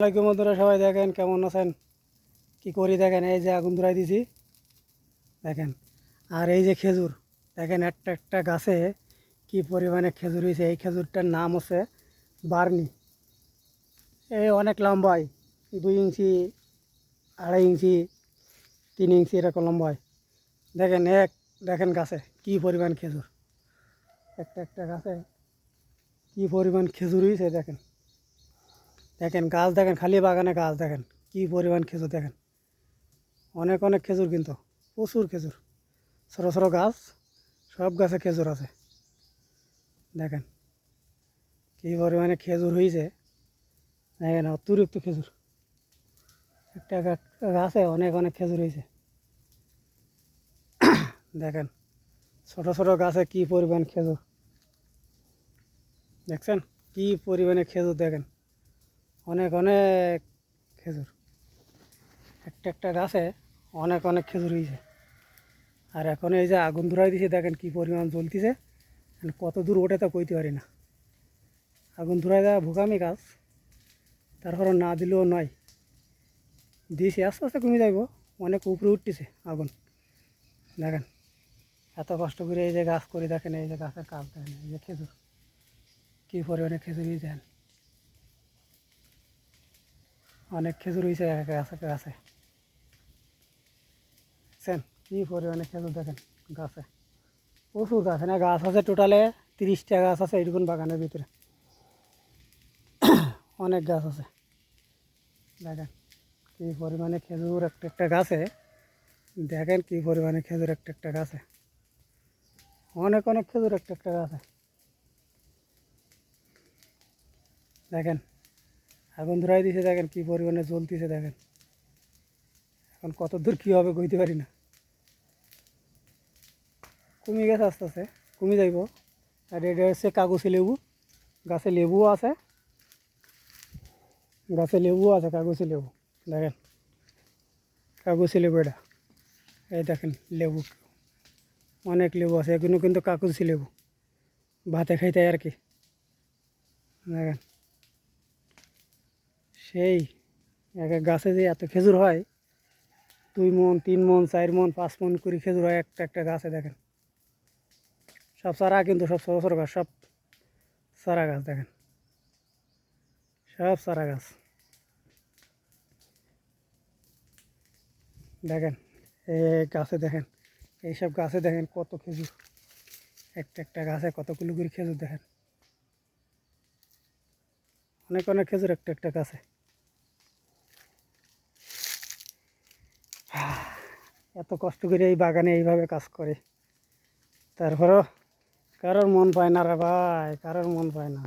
আসসালামাইকুম বন্ধুরা, সবাই দেখেন কেমন আছেন? কি করি দেখেন, এই যে আগুন ধরাই দিছি। দেখেন, আর এই যে খেজুর, দেখেন একটা একটা গাছে কি পরিমাণে খেজুর হয়েছে। এই খেজুরটার নাম হচ্ছে বার্নি। এই অনেক লম্বাই দুই ইঞ্চি, আড়াই ইঞ্চি, তিন ইঞ্চি এরকম লম্বাই দেখেন এক, দেখেন গাছে কি পরিমাণ খেজুর। একটা একটা গাছে কি পরিমাণ খেজুর হয়েছে, দেখেন। দেখেন গাছ দেখেন, খালি বাগানে গাছ দেখেন, কি পরিমাণ খেজুর দেখেন। অনেক অনেক খেজুর কিন্তু, প্রচুর খেজুর। ছোটো ছোটো গাছ, সব গাছে খেজুর আছে। দেখেন, কি পরিমাণে খেজুর হয়েছে দেখেন, অতিরিক্ত খেজুর। একটা গাছে অনেক অনেক খেজুর হয়েছে দেখেন, ছোট ছোট গাছে কি পরিমাণ খেজুর। দেখছেন, কি পরিমাণে খেজুর দেখেন। অনেক অনেক খেজুর। একটা একটা গাছে অনেক অনেক খেজুর হয়েছে আর এখন এই যে আগুন ধরাই দিছে, দেখেন কি পরিমাণ জ্বলতিছে। কত দূর ওঠে তা কইতে পারি না। আগুন ধরাই দেওয়া ভুকামি গাছ তারপরে না দিলেও নয়। দিয়েছি, আস্তে আস্তে কমে যাইব। অনেক উপরে উঠতেছে আগুন। দেখেন, এত কষ্ট করে এই যে গাছ করে, দেখেন এই যে গাছের কাজ দেখেন এই যে খেজুর। কী পরিমাণে খেজুর হয়েছে দেখেন অনেক খেজুর হয়েছে গাছে গাছে দেখছেন কী পরিমাণে খেজুর দেখেন, গাছে। প্রচুর গাছ, না, গাছ আছে টোটালে তিরিশটা গাছ আছে এইটুকুন বাগানের ভিতরে। অনেক গাছ আছে। দেখেন, কী পরিমাণে খেজুর একটা একটা গাছে, দেখেন কী পরিমাণে খেজুর একটা একটা গাছে। অনেক অনেক খেজুর একটা একটা গাছে। দেখেন আগুন ধরাই দিছে দেখেন কি পরিমাণে জ্বলতিছে দেখেন। এখন কত দূর কী হবে কইতে পারি না। কমে গেছে আস্তে আস্তে কমে যাইব। আর এটা হচ্ছে কাগজি লেবু, গাছে লেবুও আছে। গাছে লেবুও আছে, কাগজি লেবু, দেখেন। কাগজি লেবু এটা। এই দেখেন লেবু। অনেক লেবু আছে, এগুলো কিন্তু কাগজি লেবু। ভাতে খাইতে আর কি। দেখেন। সেই, এক এক গাছে যে এত খেজুর হয়, দুই মন, তিন মন, চার মন, পাঁচ মন করে খেজুর হয় একটা একটা গাছে, দেখেন। সব চারা কিন্তু সব ছোটো গাছ, সব চারা গাছ, দেখেন। সব চারা গাছ। দেখেন, এই গাছে দেখেন এইসব গাছে দেখেন কত খেজুর। একটা একটা গাছে কতগুলো করে খেজুর, দেখেন। অনেক অনেক খেজুর একটা একটা গাছে। এত কষ্ট করে এই বাগানে এইভাবে কাজ করে। তারপরও কারোর মন পায় না রে ভাই, কারোর মন পায় না।